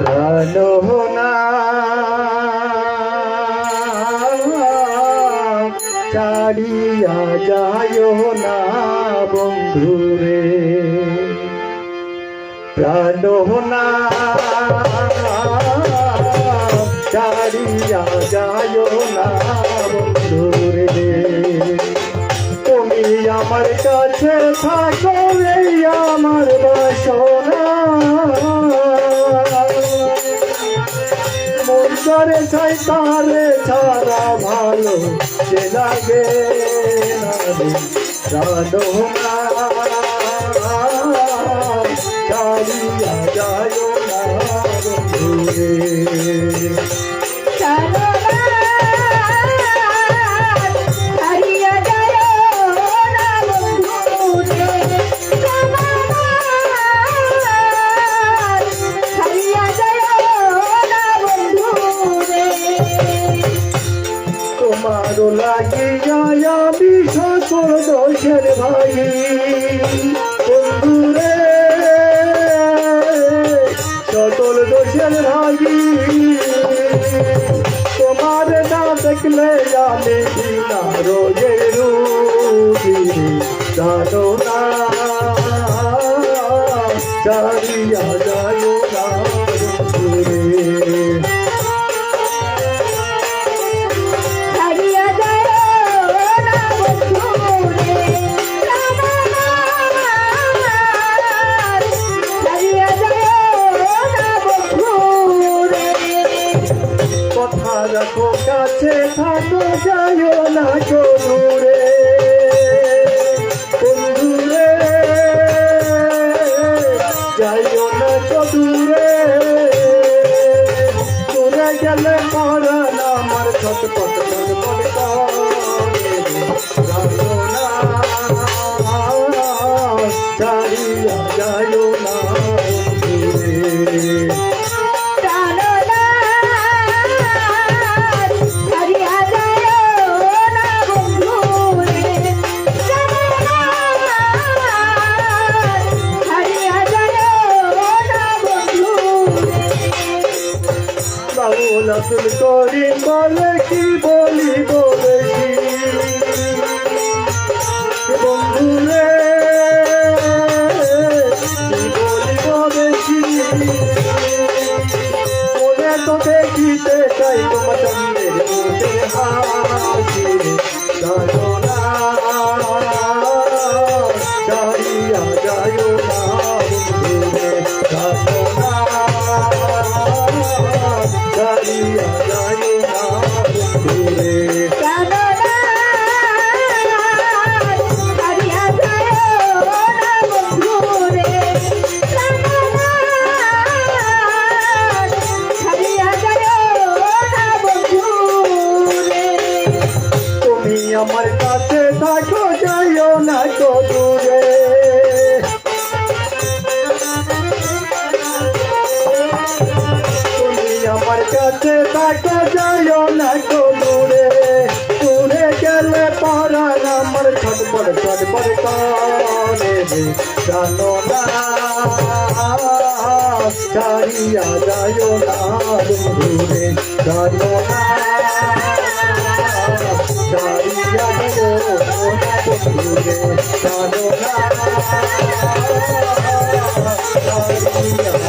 প্রাণনা চারিয়া যায় না বন্ধুরে। প্রাণনা চারিয়া যায় না বন্ধুরে। তুমি আমার কাছে থাকো আমার বাসনা। করে চাই তারে ছাড়া ভালো সে লাগে না রে। যায় না দোষের ভাই। বন্ধুরে সকল দোষের ভাই। তোমার না দেখলে আমি বিনা রোগের রুগী। জানো না চারিয়া কথা রাখো, কাছে থাকো, যাইও না গো দূরে বন্ধুরে, যাইও না গো দূরে দূরে গেলে মরণ আমার যাইও না আব্দুল করিম বলে কি বলি বন্ধুরে কি? বলি বলেছি মনে তো দেখিতে চাই তোমার চন্দ্রের হাসি জানো না চারিয়া যায় না আমার কাছে থাকো, যাইও না তো দূরে। আমার কাছে থাকো, যাইও না তো দূরে। দূরে গেলে পরান আমার ছটপট ছটপট রে। জানো না চারিয়া যাইও না দূরে। জানো না যাইও না